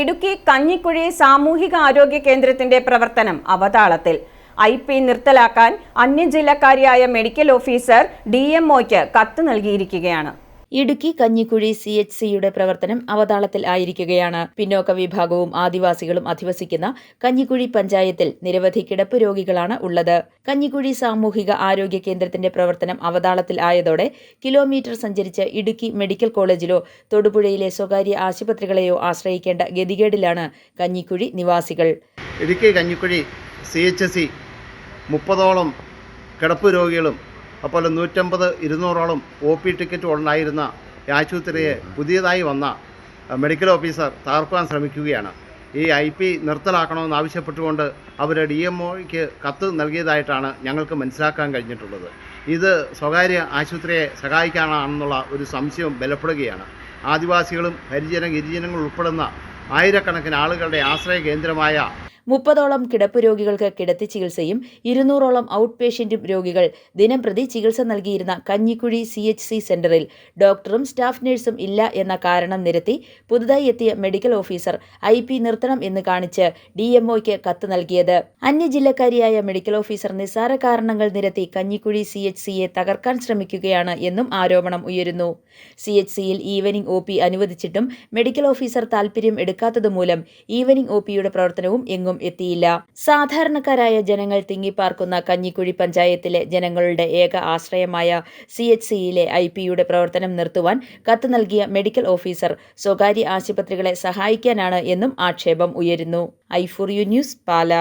ഇടുക്കി കഞ്ഞിക്കുഴി സാമൂഹിക ആരോഗ്യ കേന്ദ്രത്തിന്റെ പ്രവർത്തനം അവതാളത്തിൽ. ഐ പി നിർത്തലാക്കാൻ അന്യജില്ലക്കാരിയായ മെഡിക്കൽ ഓഫീസർ ഡി എംഒയ്ക്ക് കത്ത് നൽകിയിരിക്കുകയാണ്. ഇടുക്കി കഞ്ഞിക്കുഴി സി എച്ച് സിയുടെ പ്രവർത്തനം അവതാളത്തിൽ ആയിരിക്കുകയാണ്. പിന്നോക്ക വിഭാഗവും ആദിവാസികളും അധിവസിക്കുന്ന കഞ്ഞിക്കുഴി പഞ്ചായത്തിൽ നിരവധി കിടപ്പ് രോഗികളാണ് ഉള്ളത്. കഞ്ഞിക്കുഴി സാമൂഹിക ആരോഗ്യ കേന്ദ്രത്തിന്റെ പ്രവർത്തനം അവതാളത്തിൽ ആയതോടെ കിലോമീറ്റർ സഞ്ചരിച്ച് ഇടുക്കി മെഡിക്കൽ കോളേജിലോ തൊടുപുഴയിലെ സ്വകാര്യ ആശുപത്രികളെയോ ആശ്രയിക്കേണ്ട ഗതികേടിലാണ് കഞ്ഞിക്കുഴി നിവാസികൾ. Idukki Kanjikuzhi C H C മുപ്പതോളം കിടപ്പ് രോഗികളും അതുപോലെ നൂറ്റമ്പത് ഇരുന്നൂറോളം ഒ പി ടിക്കറ്റ് ഉണ്ടായിരുന്ന ആശുപത്രിയെ പുതിയതായി വന്ന മെഡിക്കൽ ഓഫീസർ തകർക്കുവാൻ ശ്രമിക്കുകയാണ്. ഈ ഐ പി നിർത്തലാക്കണമെന്ന് ആവശ്യപ്പെട്ടുകൊണ്ട് അവർ ഡി എം ഒക്ക് കത്ത് നൽകിയതായിട്ടാണ് ഞങ്ങൾക്ക് മനസ്സിലാക്കാൻ കഴിഞ്ഞിട്ടുള്ളത്. ഇത് സ്വകാര്യ ആശുപത്രിയെ സഹായിക്കാനാണെന്നുള്ള ഒരു സംശയം ബലപ്പെടുകയാണ്. ആദിവാസികളും ഹരിജന ഗിരിജനങ്ങളും ഉൾപ്പെടുന്ന ആയിരക്കണക്കിന് ആളുകളുടെ ആശ്രയ കേന്ദ്രമായ മുപ്പതോളം കിടപ്പ് രോഗികൾക്ക് കിടത്തി ചികിത്സയും ഇരുന്നൂറോളം ഔട്ട് പേഷ്യന്റും രോഗികൾ ദിനംപ്രതി ചികിത്സ നൽകിയിരുന്ന കഞ്ഞിക്കുഴി സി എച്ച് സി സെന്ററിൽ ഡോക്ടറും സ്റ്റാഫ് നഴ്സും ഇല്ല എന്ന കാരണം നിരത്തി പുതുതായി എത്തിയ മെഡിക്കൽ ഓഫീസർ ഐ പി നിർത്തണം എന്ന് കാണിച്ച് ഡി എംഒയ്ക്ക് കത്ത് നൽകിയത്. അന്യജില്ലക്കാരിയായ മെഡിക്കൽ ഓഫീസർ നിസ്സാര കാരണങ്ങൾ നിരത്തി കഞ്ഞിക്കുഴി സി എച്ച് സിയെ തകർക്കാൻ ശ്രമിക്കുകയാണ് എന്നും ആരോപണം ഉയരുന്നു. സി എച്ച് സിയിൽ ഈവനിംഗ് ഒ പി അനുവദിച്ചിട്ടും മെഡിക്കൽ ഓഫീസർ താൽപര്യം എടുക്കാത്തതുമൂലം ഈവനിംഗ് ഒ പിയുടെ പ്രവർത്തനവും എങ്ങും എത്തിയില്ല. സാധാരണക്കാരായ ജനങ്ങൾ തിങ്ങിപ്പാർക്കുന്ന കഞ്ഞിക്കുഴി പഞ്ചായത്തിലെ ജനങ്ങളുടെ ഏക ആശ്രയമായ സി എച്ച് സിയിലെ ഐ പിയുടെ പ്രവർത്തനം നിർത്തുവാൻ കത്ത് നൽകിയ മെഡിക്കൽ ഓഫീസർ സ്വകാര്യ ആശുപത്രികളെ സഹായിക്കാനാണ് എന്നും ആക്ഷേപം ഉയരുന്നു. I for U news Pala.